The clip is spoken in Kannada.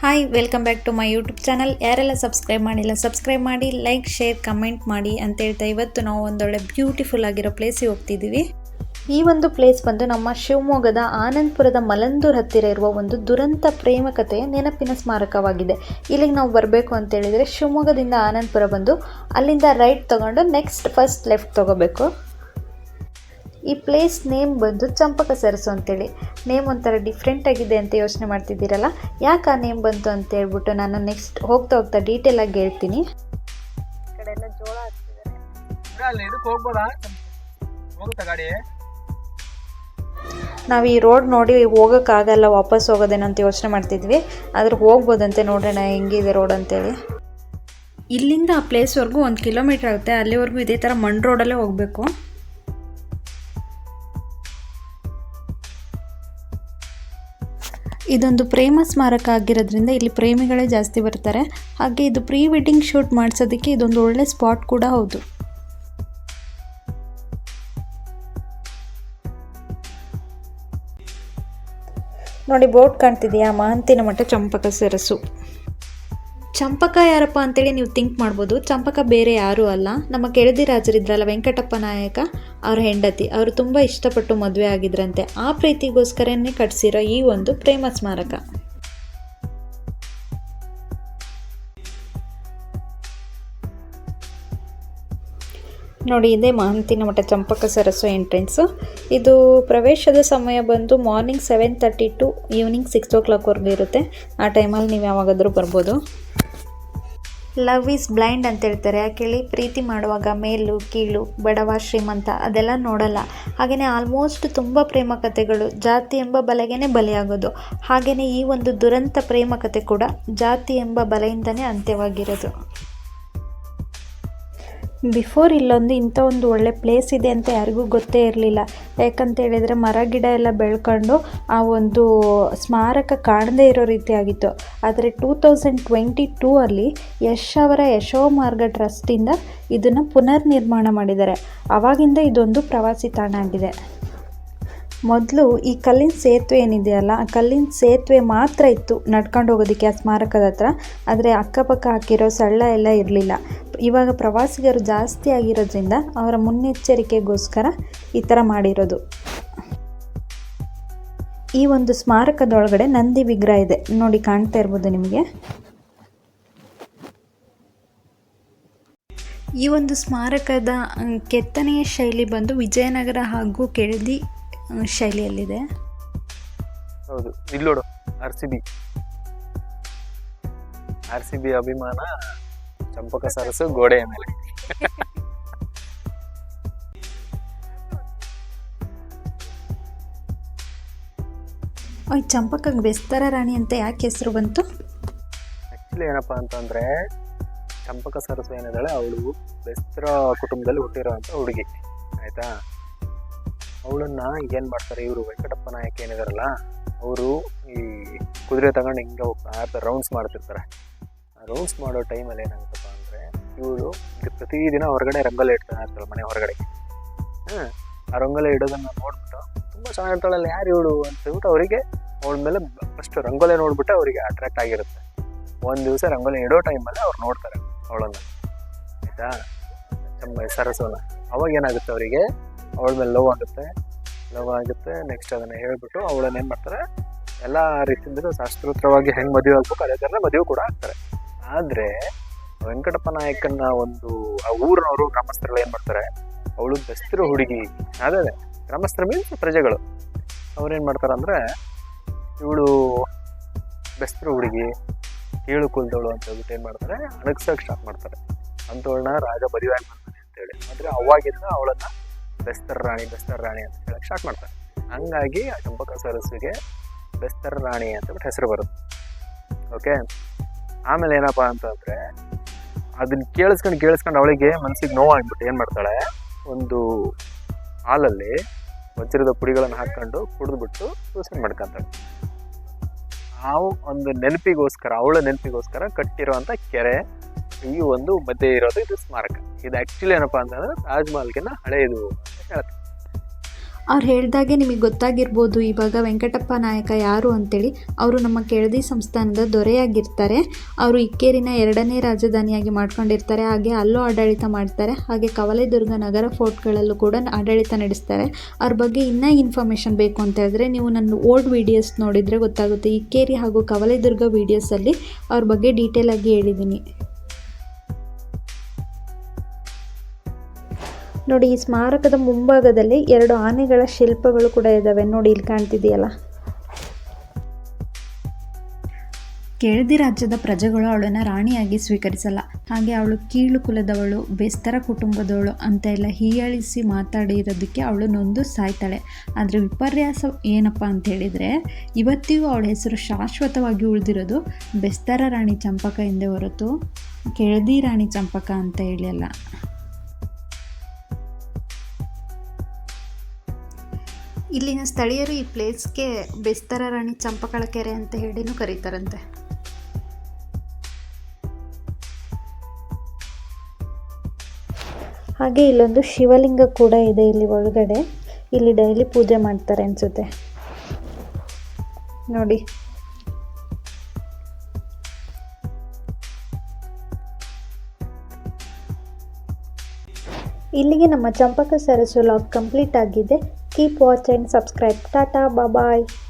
Hi welcome back to my YouTube channel ಯಾರೆಲ್ಲ ಸಬ್ಸ್ಕ್ರೈಬ್ ಮಾಡಿಲ್ಲ ಸಬ್ಸ್ಕ್ರೈಬ್ ಮಾಡಿ ಲೈಕ್ ಶೇರ್ ಕಮೆಂಟ್ ಮಾಡಿ ಅಂತ ಹೇಳ್ತಾ ಇವತ್ತು ನಾವು ಒಂದೊಳ್ಳೆ ಬ್ಯೂಟಿಫುಲ್ ಆಗಿರೋ ಪ್ಲೇಸಿಗೆ ಹೋಗ್ತಿದ್ದೀವಿ. ಈ ಒಂದು ಪ್ಲೇಸ್ ಬಂದು ನಮ್ಮ ಶಿವಮೊಗ್ಗದ ಆನಂದಪುರದ ಮಲಂದೂರ್ ಹತ್ತಿರ ಇರುವ ಒಂದು ದುರಂತ ಪ್ರೇಮ ಕಥೆಯ ನೆನಪಿನ ಸ್ಮಾರಕವಾಗಿದೆ. ಇಲ್ಲಿಗೆ ನಾವು ಬರಬೇಕು ಅಂತ ಹೇಳಿದರೆ ಶಿವಮೊಗ್ಗದಿಂದ ಆನಂದಪುರ ಬಂದು ಅಲ್ಲಿಂದ ರೈಟ್ ತಗೊಂಡು ನೆಕ್ಸ್ಟ್ ಫಸ್ಟ್ ಲೆಫ್ಟ್ ತಗೋಬೇಕು. ಈ ಪ್ಲೇಸ್ ನೇಮ್ ಬಂದು ಚಂಪಕ ಸರಸು ಅಂತೇಳಿ. ನೇಮ್ ಒಂಥರ ಡಿಫ್ರೆಂಟ್ ಆಗಿದೆ ಅಂತ ಯೋಚನೆ ಮಾಡ್ತಿದ್ದೀರಲ್ಲ? ಯಾಕೆ ಆ ನೇಮ್ ಬಂತು ಅಂತ ಹೇಳ್ಬಿಟ್ಟು ನಾನು ನೆಕ್ಸ್ಟ್ ಹೋಗ್ತಾ ಹೋಗ್ತಾ ಡೀಟೇಲ್ ಆಗಿ ಹೇಳ್ತೀನಿ. ನಾವು ಈ ರೋಡ್ ನೋಡಿ ಹೋಗೋಕ್ಕಾಗಲ್ಲ ವಾಪಸ್ ಹೋಗೋದೇನೋ ಅಂತ ಯೋಚನೆ ಮಾಡ್ತಿದ್ವಿ. ಆದ್ರೆ ಹೋಗ್ಬೋದಂತೆ ನೋಡೋಣ ಹೆಂಗಿದೆ ರೋಡ್ ಅಂತೇಳಿ. ಇಲ್ಲಿಂದ ಆ ಪ್ಲೇಸ್ವರೆಗೂ ಒಂದು ಕಿಲೋಮೀಟ್ರ್ ಆಗುತ್ತೆ. ಅಲ್ಲಿವರೆಗೂ ಇದೇ ಥರ ಮಣ್ಣು ರೋಡಲ್ಲೇ ಹೋಗಬೇಕು. ಇದೊಂದು ಪ್ರೇಮ ಸ್ಮಾರಕ ಆಗಿರೋದ್ರಿಂದ ಇಲ್ಲಿ ಪ್ರೇಮಿಗಳೇ ಜಾಸ್ತಿ ಬರ್ತಾರೆ. ಹಾಗೆ ಇದು ಪ್ರೀ ವೆಡ್ಡಿಂಗ್ ಶೂಟ್ ಮಾಡಿಸೋದಕ್ಕೆ ಇದೊಂದು ಒಳ್ಳೆ ಸ್ಪಾಟ್ ಕೂಡ ಹೌದು. ನೋಡಿ, ಬೋಟ್ ಕಾಣ್ತಿದೆಯಾ? ಮಹಂತಿನ ಮಠ ಚಂಪಕ ಸರಸು. ಚಂಪಕ ಯಾರಪ್ಪ ಅಂತೇಳಿ ನೀವು ಥಿಂಕ್ ಮಾಡ್ಬೋದು. ಚಂಪಕ ಬೇರೆ ಯಾರೂ ಅಲ್ಲ. ನಮ್ಮ ಕೆಳದಿ ರಾಜರಿದ್ರಲ್ಲ ವೆಂಕಟಪ್ಪ ನಾಯಕ, ಅವ್ರ ಹೆಂಡತಿ. ಅವರು ತುಂಬ ಇಷ್ಟಪಟ್ಟು ಮದುವೆ ಆಗಿದ್ರಂತೆ. ಆ ಪ್ರೀತಿಗೋಸ್ಕರನೇ ಕಟ್ಸಿರೋ ಈ ಒಂದು ಪ್ರೇಮ ಸ್ಮಾರಕ. ನೋಡಿ, ಇದೇ ಮಹಂತಿನ ಮಠ ಚಂಪಕ ಸರಸ್ಸು ಎಂಟ್ರೆನ್ಸು. ಇದು ಪ್ರವೇಶದ ಸಮಯ ಬಂದು morning seven thirty to evening six ಓ ಕ್ಲಾಕ್ವರೆಗೂ ಇರುತ್ತೆ. ಆ ಟೈಮಲ್ಲಿ ನೀವು ಯಾವಾಗಾದರೂ ಬರ್ಬೋದು. ಲವ್ ಈಸ್ ಬ್ಲೈಂಡ್ ಅಂತ ಹೇಳ್ತಾರೆ. ಯಾಕೇಳಿ? ಪ್ರೀತಿ ಮಾಡುವಾಗ ಮೇಲು, ಕೀಳು, ಬಡವ, ಶ್ರೀಮಂತ ಅದೆಲ್ಲ ನೋಡಲ್ಲ. ಹಾಗೆಯೇ ಆಲ್ಮೋಸ್ಟ್ ತುಂಬ ಪ್ರೇಮ ಕಥೆಗಳು ಜಾತಿ ಎಂಬ ಬಲೆಗೇನೆ ಬಲಿಯಾಗೋದು. ಹಾಗೆಯೇ ಈ ಒಂದು ದುರಂತ ಪ್ರೇಮ ಕಥೆ ಕೂಡ ಜಾತಿ ಎಂಬ ಬಲೆಯಿಂದನೇ ಅಂತ್ಯವಾಗಿರೋದು. ಬಿಫೋರ್ ಇಲ್ಲೊಂದು ಇಂಥ ಒಂದು ಒಳ್ಳೆ ಪ್ಲೇಸ್ ಇದೆ ಅಂತ ಯಾರಿಗೂ ಗೊತ್ತೇ ಇರಲಿಲ್ಲ. ಯಾಕಂತ ಹೇಳಿದರೆ ಮರ, ಗಿಡ ಎಲ್ಲ ಬೆಳ್ಕೊಂಡು ಆ ಒಂದು ಸ್ಮಾರಕ ಕಾಣದೇ ಇರೋ ರೀತಿ ಆಗಿತ್ತು ಆದರೆ ಟೂ ತೌಸಂಡ್ ಟ್ವೆಂಟಿ ಟೂ ಅಲ್ಲಿ ಯಶ್ ಅವರ ಯಶೋ ಮಾರ್ಗ ಟ್ರಸ್ಟಿಂದ ಇದನ್ನು ಪುನರ್ ನಿರ್ಮಾಣ ಮಾಡಿದ್ದಾರೆ. ಆವಾಗಿಂದ ಇದೊಂದು ಪ್ರವಾಸಿ ತಾಣ ಆಗಿದೆ. ಮೊದಲು ಈ ಕಲ್ಲಿನ ಸೇತುವೆ ಏನಿದೆಯಲ್ಲ ಆ ಕಲ್ಲಿನ ಸೇತುವೆ ಮಾತ್ರ ಇತ್ತು ನಡ್ಕೊಂಡು ಹೋಗೋದಕ್ಕೆ ಆ ಸ್ಮಾರಕದ ಹತ್ರ. ಆದರೆ ಅಕ್ಕಪಕ್ಕ ಹಾಕಿರೋ ಸಳ್ಳ ಎಲ್ಲ ಇರಲಿಲ್ಲ. ಇವಾಗ ಪ್ರವಾಸಿಗರು ಜಾಸ್ತಿ ಆಗಿರೋದ್ರಿಂದ ಅವರ ಮುನ್ನೆಚ್ಚರಿಕೆಗೋಸ್ಕರ ಈ ಥರ ಮಾಡಿರೋದು. ಈ ಒಂದು ಸ್ಮಾರಕದೊಳಗಡೆ ನಂದಿ ವಿಗ್ರಹ ಇದೆ. ನೋಡಿ ಕಾಣ್ತಾ ಇರ್ಬೋದು ನಿಮಗೆ. ಈ ಒಂದು ಸ್ಮಾರಕದ ಕೆತ್ತನೆಯ ಶೈಲಿ ಬಂದು ವಿಜಯನಗರ ಹಾಗೂ ಕೆಳದಿ ಶೈಲಿಯಲ್ಲಿದೆ. ಹೌದು. ಇಲ್ಲಿ ನೋಡು R C B R C B ಅಭಿಮಾನ. ಚಂಪಕ ಸರಸು ಗೋಡೆಯ ಮೇಲೆ. ಚಂಪಕ ಚಂಪಕಗೆ ಬೆಸ್ತರ ರಾಣಿ ಅಂತ ಯಾಕೆ ಹೆಸರು ಬಂತು? ಆಕ್ಚುಲಿ ಏನಪ್ಪ ಅಂತಂದ್ರೆ ಚಂಪಕ ಸರಸು ಏನಿದ್ದಾಳೆ ಅವಳು ಬೆಸ್ತರ ಕುಟುಂಬದಲ್ಲಿ ಹುಟ್ಟಿರೋವಂಥ ಹುಡುಗಿ ಆಯ್ತಾ? ಅವಳನ್ನ ಏನ್ ಮಾಡ್ತಾರೆ ಇವರು ವೆಂಕಟಪ್ಪ ನಾಯಕ ಏನಿದಾರಲ್ಲ ಅವರು ಈ ಕುದುರೆ ತಗೊಂಡು ಹಿಂಗೆ ಹೋಗ್ತಾ ರೌಂಡ್ಸ್ ಮಾಡ್ತಿರ್ತಾರೆ. ರೌಂಡ್ಸ್ ಮಾಡೋ ಟೈಮಲ್ಲಿ ಏನಾಗುತ್ತಪ್ಪ ಅಂದ್ರೆ ಇವಳು ಪ್ರತಿದಿನ ಹೊರಗಡೆ ರಂಗೋಲಿ ಇಡ್ತಾನೆ ಇರ್ತಾಳೆ ಮನೆ ಹೊರಗಡೆ. ಹಾಂ, ಆ ರಂಗೋಲೆ ಇಡೋದನ್ನ ನೋಡ್ಬಿಟ್ಟು ತುಂಬಾ ಚೆನ್ನಾಗಿರ್ತಾಳಲ್ಲ ಯಾರು ಇವಳು ಅಂತ ಹೇಳ್ಬಿಟ್ಟು ಅವರಿಗೆ ಅವಳ ಮೇಲೆ ಫಸ್ಟ್ ರಂಗೋಲೆ ನೋಡ್ಬಿಟ್ಟು ಅವರಿಗೆ ಅಟ್ರಾಕ್ಟ್ ಆಗಿರುತ್ತೆ. ಒಂದು ದಿವಸ ರಂಗೋಲಿ ಇಡೋ ಟೈಮಲ್ಲಿ ಅವ್ರು ನೋಡ್ತಾರೆ ಅವಳನ್ನ. ಆಯ್ತಾ? ನಮ್ಮ ಸರಸೋನ ಅವಾಗ ಏನಾಗುತ್ತೆ ಅವರಿಗೆ? ಅವಳ ಮೇಲೆ ಲವ್ ಆಗುತ್ತೆ. ಲವ್ ಆಗುತ್ತೆ. ನೆಕ್ಸ್ಟ್ ಅದನ್ನ ಹೇಳ್ಬಿಟ್ಟು ಅವಳನ್ನ ಏನು ಮಾಡ್ತಾರೆ? ಎಲ್ಲ ರೀತಿಯಿಂದ ಶಾಸ್ತ್ರೋತ್ರವಾಗಿ ಹೆಂಗೆ ಮದುವೆ ಆಗ್ಬೇಕು ಅದೇ ಥರ ಮದುವೆ ಕೂಡ ಆಗ್ತಾರೆ. ಆದರೆ ವೆಂಕಟಪ್ಪ ನಾಯಕನ ಒಂದು, ಆ ಊರಿನವರು ಗ್ರಾಮಸ್ಥರೆಲ್ಲ ಏನು ಮಾಡ್ತಾರೆ? ಅವಳು ಬೆಸ್ತರು ಹುಡುಗಿ. ಅದೇ ಅದೇ. ಗ್ರಾಮಸ್ಥರ ಮೀನ್ಸ್ ಪ್ರಜೆಗಳು. ಅವ್ರೇನು ಮಾಡ್ತಾರೆ ಅಂದರೆ, ಇವಳು ಬೆಸ್ತರು ಹುಡುಗಿ ಕೀಳು ಕುಲ್ದವಳು ಅಂತ ಹೇಳ್ಬಿಟ್ಟು ಏನು ಮಾಡ್ತಾರೆ? ಅಣಗ್ಸೋಕೆ ಸ್ಟಾರ್ಟ್ ಮಾಡ್ತಾರೆ. ಅಂಥವಳನ್ನ ರಾಜ ಆಗಿ ಮಾಡ್ತಾನೆ ಅಂತೇಳಿ ಆದರೆ ಅವಾಗಿಂದ ಅವಳನ್ನ ಬೆಸ್ತರ ರಾಣಿ ಬೆಸ್ತರ ರಾಣಿ ಅಂತ ಹೇಳಕ್ ಸ್ಟಾರ್ಟ್ ಮಾಡ್ತಾರೆ. ಹಂಗಾಗಿ ಆ ಚಂಪಕ ಸರಸ್ಸಿಗೆ ಬೆಸ್ತರ ರಾಣಿ ಅಂತ ಹೆಸರು ಬರುತ್ತೆ. ಓಕೆ ಆಮೇಲೆ ಏನಪ್ಪಾ ಅಂತಂದ್ರೆ ಅದನ್ನ ಕೇಳಿಸ್ಕೊಂಡು ಕೇಳಿಸ್ಕೊಂಡು ಅವಳಿಗೆ ಮನ್ಸಿಗೆ ನೋವಾಗ್ಬಿಟ್ಟು ಏನು ಮಾಡ್ತಾಳೆ? ಒಂದು ಹಾಲಲ್ಲಿ ವಜ್ರದ ಪುಡಿಗಳನ್ನು ಹಾಕ್ಕೊಂಡು ಕುಡಿದ್ಬಿಟ್ಟು ಸೂಸೈಡ್ ಮಾಡ್ಕೊಂತಾಳೆ. ಆ ಒಂದು ನೆನಪಿಗೋಸ್ಕರ, ಅವಳ ನೆನಪಿಗೋಸ್ಕರ ಕಟ್ಟಿರುವಂಥ ಕೆರೆ ಈ ಒಂದು ಮಧ್ಯೆ ಇರೋದು ಇದು ಸ್ಮಾರಕ. ಇದು ಆ್ಯಕ್ಚುಲಿ ಏನಪ್ಪ ಅಂತಂದ್ರೆ ತಾಜ್ ಮಹಲ್ಗಿನ್ನ ಹಳೆಯದು ಅಂತ ಹೇಳ್ತಾರೆ. ಅವ್ರು ಹೇಳ್ದಾಗೆ ನಿಮಗೆ ಗೊತ್ತಾಗಿರ್ಬೋದು, ಇವಾಗ ವೆಂಕಟಪ್ಪ ನಾಯಕ ಯಾರು ಅಂತೇಳಿ ಅವರು ನಮ್ಮ ಕೆಳದಿ ಸಂಸ್ಥಾನದ ದೊರೆಯಾಗಿರ್ತಾರೆ. ಅವರು ಇಕ್ಕೇರಿನ ಎರಡನೇ ರಾಜಧಾನಿಯಾಗಿ ಮಾಡ್ಕೊಂಡಿರ್ತಾರೆ. ಹಾಗೆ ಅಲ್ಲೂ ಆಡಳಿತ ಮಾಡ್ತಾರೆ. ಹಾಗೆ ಕವಲೇದುರ್ಗ ನಗರ ಫೋರ್ಟ್ಗಳಲ್ಲೂ ಕೂಡ ಆಡಳಿತ ನಡೆಸ್ತಾರೆ. ಅವ್ರ ಬಗ್ಗೆ ಇನ್ನೂ ಇನ್ಫಾರ್ಮೇಷನ್ ಬೇಕು ಅಂತ ಹೇಳಿದ್ರೆ ನೀವು ನನ್ನ ಓಲ್ಡ್ ವೀಡಿಯೋಸ್ ನೋಡಿದರೆ ಗೊತ್ತಾಗುತ್ತೆ. ಇಕ್ಕೇರಿ ಹಾಗೂ ಕವಲೇದುರ್ಗ ವಿಡಿಯೋಸಲ್ಲಿ ಅವ್ರ ಬಗ್ಗೆ ಡೀಟೇಲಾಗಿ ಹೇಳಿದ್ದೀನಿ. ನೋಡಿ, ಈ ಸ್ಮಾರಕದ ಮುಂಭಾಗದಲ್ಲಿ ಎರಡು ಆನೆಗಳ ಶಿಲ್ಪಗಳು ಕೂಡ ಇದ್ದಾವೆ ನೋಡಿ, ಇಲ್ಲಿ ಕಾಣ್ತಿದೆಯಲ್ಲ? ಕೆಳದಿ ರಾಜ್ಯದ ಪ್ರಜೆಗಳು ಅವಳನ್ನು ರಾಣಿಯಾಗಿ ಸ್ವೀಕರಿಸಲ್ಲ. ಹಾಗೆ ಅವಳು ಕೀಳು ಕುಲದವಳು, ಬೇಸ್ತರ ಕುಟುಂಬದವಳು ಅಂತ ಎಲ್ಲ ಹೀಯಾಳಿಸಿ ಮಾತಾಡಿರೋದಕ್ಕೆ ಅವಳು ನೊಂದು ಸಾಯ್ತಾಳೆ. ಆದರೆ ವಿಪರ್ಯಾಸ ಏನಪ್ಪ ಅಂತ ಹೇಳಿದರೆ, ಇವತ್ತಿಗೂ ಅವಳ ಹೆಸರು ಶಾಶ್ವತವಾಗಿ ಉಳಿದಿರೋದು ಬೆಸ್ತರ ರಾಣಿ ಚಂಪಕ ಎಂದೇ ಹೊರತು ಕೆಳದಿ ರಾಣಿ ಚಂಪಕ ಅಂತ ಹೇಳಿ ಅಲ್ಲ ಇಲ್ಲಿನ ಸ್ಥಳೀಯರು ಈ ಪ್ಲೇಸ್ಗೆ ಬೆಸ್ತರ ರಾಣಿ ಚಂಪಕಳ ಕೆರೆ ಅಂತ ಹೇಳಿನೂ ಕರೀತಾರಂತೆ. ಹಾಗೆ ಇಲ್ಲೊಂದು ಶಿವಲಿಂಗ ಕೂಡ ಇದೆ ಇಲ್ಲಿ ಒಳಗಡೆ. ಇಲ್ಲಿ ಡೈಲಿ ಪೂಜೆ ಮಾಡ್ತಾರೆ ಅನ್ಸುತ್ತೆ. ನೋಡಿ. ಇಲ್ಲಿಗೆ ನಮ್ಮ ಚಂಪಕ ಸರಸು ಲಾಗ್ ಕಂಪ್ಲೀಟ್ ಆಗಿದೆ. Keep watching, subscribe. Tata, bye bye.